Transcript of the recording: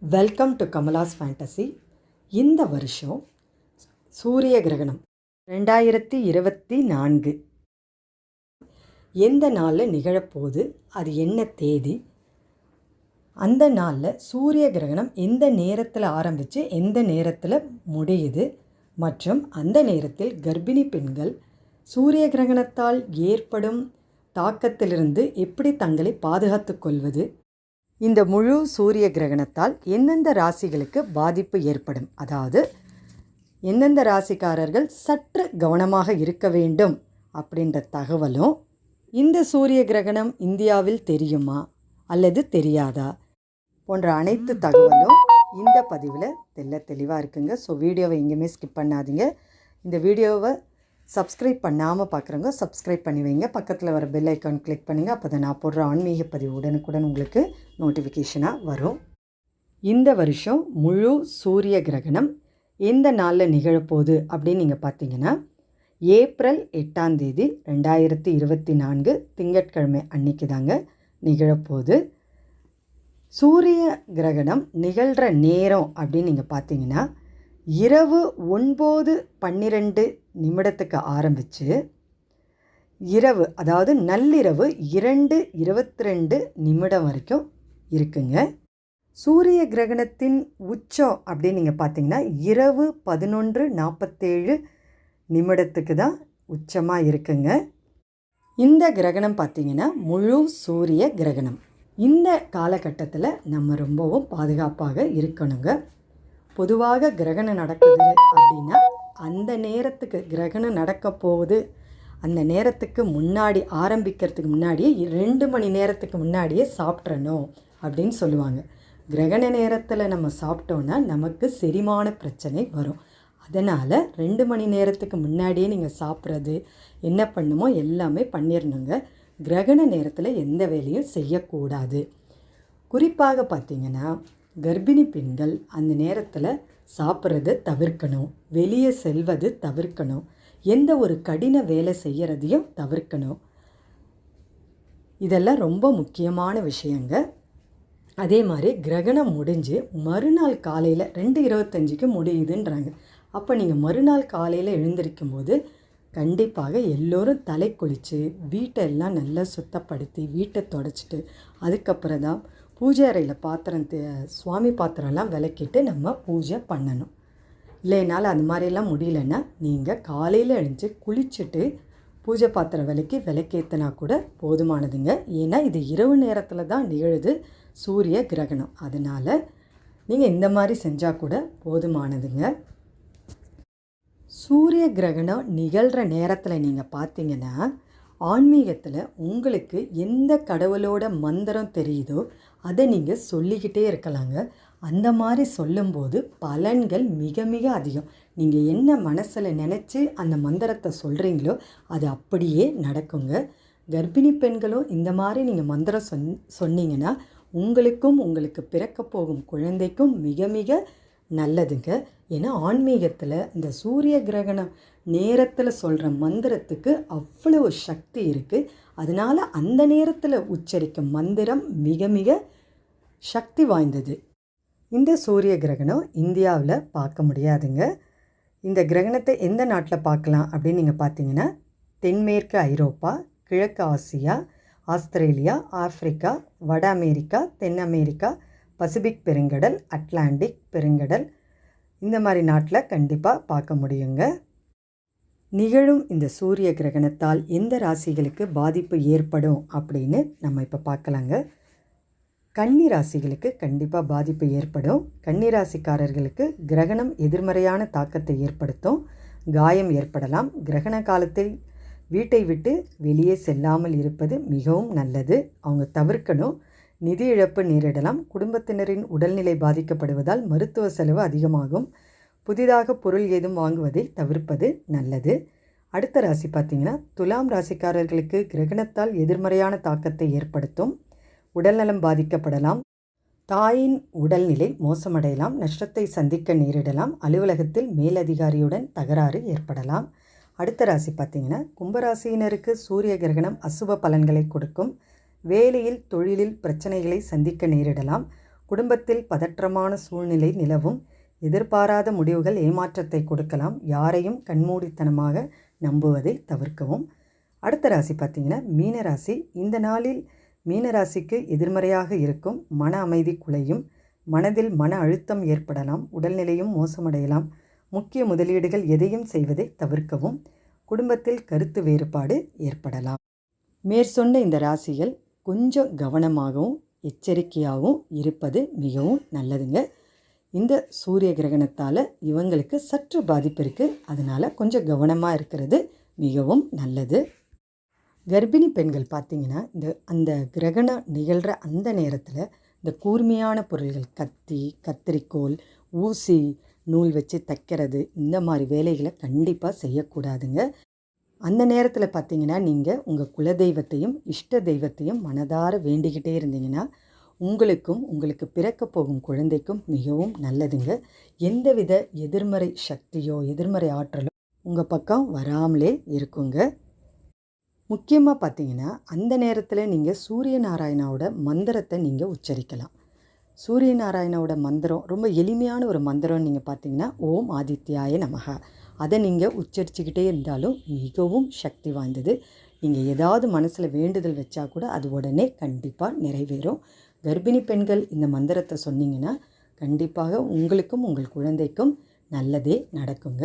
Welcome to Kamala's fantasy இந்த வருஷம் சூரிய கிரகணம். ரெண்டாயிரத்தி இருபத்தி நான்கு. எந்த நாளில் நிகழப்போகுது? அது என்ன தேதி? அந்த நாளில் சூரிய கிரகணம் எந்த நேரத்தில் ஆரம்பித்து எந்த நேரத்தில் முடியுது? மற்றும் அந்த நேரத்தில் கர்ப்பிணி பெண்கள் சூரிய கிரகணத்தால் ஏற்படும் தாக்கத்திலிருந்து எப்படி தங்களை பாதுகாத்துக் கொள்வது? இந்த முழு சூரிய கிரகணத்தால் எந்தெந்த ராசிகளுக்கு பாதிப்பு ஏற்படும்? அதாவது எந்தெந்த ராசிக்காரர்கள் சற்று கவனமாக இருக்க வேண்டும் அப்படின்ற தகவலும் இந்த சூரிய கிரகணம் இந்தியாவில் தெரியுமா? அல்லது தெரியாதா? போன்ற அனைத்து தகவலும் இந்த பதிவில் தெல்ல தெளிவாக இருக்குங்க. ஸோ வீடியோவை எங்கேயுமே ஸ்கிப் பண்ணாதீங்க. இந்த வீடியோவை சப்ஸ்கிரைப் பண்ணாமல் பார்க்குறவங்க சப்ஸ்கிரைப் பண்ணி வைங்க. பக்கத்தில் வர பெல் ஐக்கான் கிளிக் பண்ணுங்கள் அப்போ தான் நான் போடுற ஆன்மீக பதிவு உடனுக்குடன் உங்களுக்கு நோட்டிஃபிகேஷனாக வரும். இந்த வருஷம் முழு சூரிய கிரகணம் எந்த நாளில் நிகழப்போகுது அப்படின்னு நீங்கள் பார்த்தீங்கன்னா ஏப்ரல் எட்டாம் தேதி ரெண்டாயிரத்தி இருபத்தி நான்கு திங்கட்கிழமை அன்னைக்கு தாங்க நிகழப்போகுது. சூரிய கிரகணம் நிகழ்கிற நேரம் அப்படின்னு நீங்கள் பார்த்தீங்கன்னா இரவு ஒன்பது பன்னிரெண்டு நிமிடத்துக்கு ஆரம்பித்து இரவு அதாவது நள்ளிரவு இரண்டு இருபத்தி ரெண்டு நிமிடம் வரைக்கும் இருக்குங்க. சூரிய கிரகணத்தின் உச்சம் அப்படின்னு நீங்கள் பார்த்தீங்கன்னா இரவு பதினொன்று நாற்பத்தேழு நிமிடத்துக்கு தான் உச்சமாக இருக்குங்க. இந்த கிரகணம் பார்த்திங்கன்னா முழு சூரிய கிரகணம். இந்த காலகட்டத்தில் நம்ம ரொம்பவும் பாதுகாப்பாக இருக்கணுங்க. பொதுவாக கிரகணம் நடக்குது அப்படின்னா அந்த நேரத்துக்கு கிரகணம் நடக்க போகுது. அந்த நேரத்துக்கு முன்னாடி ஆரம்பிக்கிறதுக்கு முன்னாடியே ரெண்டு மணி நேரத்துக்கு முன்னாடியே சாப்பிட்றணும் அப்படின்னு சொல்லுவாங்க. கிரகண நேரத்தில் நம்ம சாப்பிட்டோன்னா நமக்கு செரிமான பிரச்சனை வரும். அதனால் ரெண்டு மணி நேரத்துக்கு முன்னாடியே நீங்கள் சாப்பிட்றது என்ன பண்ணுமோ எல்லாமே பண்ணிடணுங்க கிரகண நேரத்தில் எந்த வேலையும் செய்யக்கூடாது. குறிப்பாக பார்த்திங்கன்னா கர்ப்பிணி பெண்கள் அந்த நேரத்தில் சாப்பிட்றத தவிர்க்கணும். வெளியே செல்வது தவிர்க்கணும். எந்த ஒரு கடின வேலை செய்கிறதையும் தவிர்க்கணும். இதெல்லாம் ரொம்ப முக்கியமான விஷயங்க. அதே மாதிரி கிரகணம் முடிஞ்சு மறுநாள் காலையில் ரெண்டு இருபத்தஞ்சிக்கு முடியுதுன்றாங்க. அப்போ நீங்கள் மறுநாள் காலையில் எழுந்திருக்கும் போது கண்டிப்பாக எல்லோரும் தலை குளித்து வீட்டை எல்லாம் நல்லா சுத்தப்படுத்தி வீட்டை தொடச்சிட்டு அதுக்கப்புறம் தான் பூஜை அறையில் பாத்திரம் சுவாமி பாத்திரம்லாம் விளக்கிட்டு நம்ம பூஜை பண்ணணும். இல்லைனால அது மாதிரிலாம் முடியலன்னா நீங்கள் காலையில் எழுந்து குளிச்சுட்டு பூஜை பாத்திரம் விளக்கி விளக்கேற்றினா கூட போதுமானதுங்க. ஏன்னா இது இரவு நேரத்தில் தான் நிகழுது சூரிய கிரகணம். அதனால் நீங்கள் இந்த மாதிரி செஞ்சால் கூட போதுமானதுங்க. சூரிய கிரகணம் நிகழ்கிற நேரத்தில் நீங்கள் பார்த்தீங்கன்னா ஆன்மீகத்தில் உங்களுக்கு எந்த கடவுளோட மந்திரம் தெரியுதோ அதை நீங்கள் சொல்லிக்கிட்டே இருக்கலாங்க. அந்த மாதிரி சொல்லும்போது பலன்கள் மிக மிக அதிகம். நீங்கள் என்ன மனசில் நினச்சி அந்த மந்திரத்தை சொல்கிறீங்களோ அது அப்படியே நடக்குங்க. கர்ப்பிணி பெண்களும் இந்த மாதிரி நீங்கள் மந்திரம் சொன் சொன்னீங்கன்னா உங்களுக்கும் உங்களுக்கு பிறக்க போகும் குழந்தைக்கும் மிக மிக நல்லதுங்க. ஏன்னா ஆன்மீகத்தில் இந்த சூரிய கிரகணம் நேரத்தில் சொல்கிற மந்திரத்துக்கு அவ்வளவு சக்தி இருக்குது அதனால் அந்த நேரத்தில் உச்சரிக்கும் மந்திரம் மிக மிக சக்தி வாய்ந்தது. இந்த சூரிய கிரகணம் இந்தியாவில் பார்க்க முடியாதுங்க. இந்த கிரகணத்தை எந்த நாட்டில் பார்க்கலாம் அப்படின்னு நீங்கள் பார்த்தீங்கன்னா தென்மேற்கு ஐரோப்பா கிழக்கு ஆசியா ஆஸ்திரேலியா ஆப்பிரிக்கா வட அமெரிக்கா தென் அமெரிக்கா பசிபிக் பெருங்கடல் அட்லாண்டிக் பெருங்கடல். இந்த மாதிரி நாட்டில் கண்டிப்பாக பார்க்க முடியுங்க. நிகழும் இந்த சூரிய கிரகணத்தால் எந்த ராசிகளுக்கு பாதிப்பு ஏற்படும் அப்படின்னு நம்ம இப்போ பார்க்கலாங்க. கன்னி ராசிகளுக்கு கண்டிப்பாக பாதிப்பு ஏற்படும். கன்னி ராசிக்காரர்களுக்கு கிரகணம் எதிர்மறையான தாக்கத்தை ஏற்படுத்தும். காயம் ஏற்படலாம். கிரகண காலத்தில் வீட்டை விட்டு வெளியே செல்லாமல் இருப்பது மிகவும் நல்லது. அவங்க தவிர்க்கணும். நிதி இழப்பு நேரிடலாம். குடும்பத்தினரின் உடல்நிலை பாதிக்கப்படுவதால் மருத்துவ செலவு அதிகமாகும். புதிதாக பொருள் ஏதும் வாங்குவதை தவிர்ப்பது நல்லது. அடுத்த ராசி பார்த்திங்கன்னா துலாம் ராசிக்காரர்களுக்கு கிரகணத்தால் எதிர்மறையான தாக்கத்தை ஏற்படுத்தும். உடல்நலம் பாதிக்கப்படலாம். தாயின் உடல்நிலை மோசமடையலாம். நஷ்டத்தை சந்திக்க நேரிடலாம். அலுவலகத்தில் மேலதிகாரியுடன் தகராறு ஏற்படலாம். அடுத்த ராசி பார்த்தீங்கன்னா கும்பராசியினருக்கு சூரிய கிரகணம் அசுப பலன்களை கொடுக்கும். வேலையில் தொழிலில் பிரச்சனைகளை சந்திக்க நேரிடலாம். குடும்பத்தில் பதற்றமான சூழ்நிலை நிலவும். எதிர்பாராத முடிவுகள் ஏமாற்றத்தை கொடுக்கலாம். யாரையும் கண்மூடித்தனமாக நம்புவதை தவிர்க்கவும். அடுத்த ராசி பார்த்தீங்கன்னா மீனராசி. இந்த நாளில் மீனராசிக்கு எதிர்மறையாக இருக்கும் மன அமைதி குலையும் மனதில் மன அழுத்தம் ஏற்படலாம் உடல்நிலையும் மோசமடையலாம். முக்கிய முதலீடுகள் எதையும் செய்வதை தவிர்க்கவும் குடும்பத்தில் கருத்து வேறுபாடு ஏற்படலாம். மேற்சொன்ன இந்த ராசிகள் கொஞ்சம் கவனமாகவும் எச்சரிக்கையாகவும் இருப்பது மிகவும் நல்லதுங்க. இந்த சூரிய கிரகணத்தால் இவங்களுக்கு சற்று பாதிப்பு இருக்குது அதனால் கொஞ்சம் கவனமாக இருக்கிறது மிகவும் நல்லது. கர்ப்பிணி பெண்கள் பார்த்திங்கன்னா இந்த அந்த கிரகணம் நிகழ்கிற அந்த நேரத்தில் இந்த கூர்மையான பொருள்கள் கத்தி கத்திரிக்கோல் ஊசி நூல் வச்சு தைக்கிறது இந்த மாதிரி வேலைகளை கண்டிப்பாக செய்யக்கூடாதுங்க. அந்த நேரத்தில் பார்த்தீங்கன்னா நீங்கள் உங்கள் குலதெய்வத்தையும் இஷ்ட தெய்வத்தையும் மனதார வேண்டிக்கிட்டே இருந்தீங்கன்னா உங்களுக்கும் உங்களுக்கு பிறக்க போகும் குழந்தைக்கும் மிகவும் நல்லதுங்க. எந்தவித எதிர்மறை சக்தியோ எதிர்மறை ஆற்றலோ உங்கள் பக்கம் வராமலே இருக்குங்க. முக்கியமாக பார்த்தீங்கன்னா அந்த நேரத்தில் நீங்கள் சூரிய நாராயணாவோட மந்திரத்தை நீங்கள் உச்சரிக்கலாம். சூரிய நாராயணாவோட மந்திரம் ரொம்ப எளிமையான ஒரு மந்திரம்னு நீங்கள் பார்த்தீங்கன்னா ஓம் ஆதித்யாய நமக அதை நீங்கள் உச்சரிச்சுக்கிட்டே இருந்தாலும் மிகவும் சக்தி வாய்ந்தது. நீங்கள் ஏதாவது மனசில் வேண்டுதல் வச்சா கூட அது உடனே கண்டிப்பாக நிறைவேறும். கர்ப்பிணி பெண்கள் இந்த மந்திரத்தை சொன்னீங்கன்னா கண்டிப்பாக உங்களுக்கும் உங்கள் குழந்தைக்கும் நல்லதே நடக்குங்க.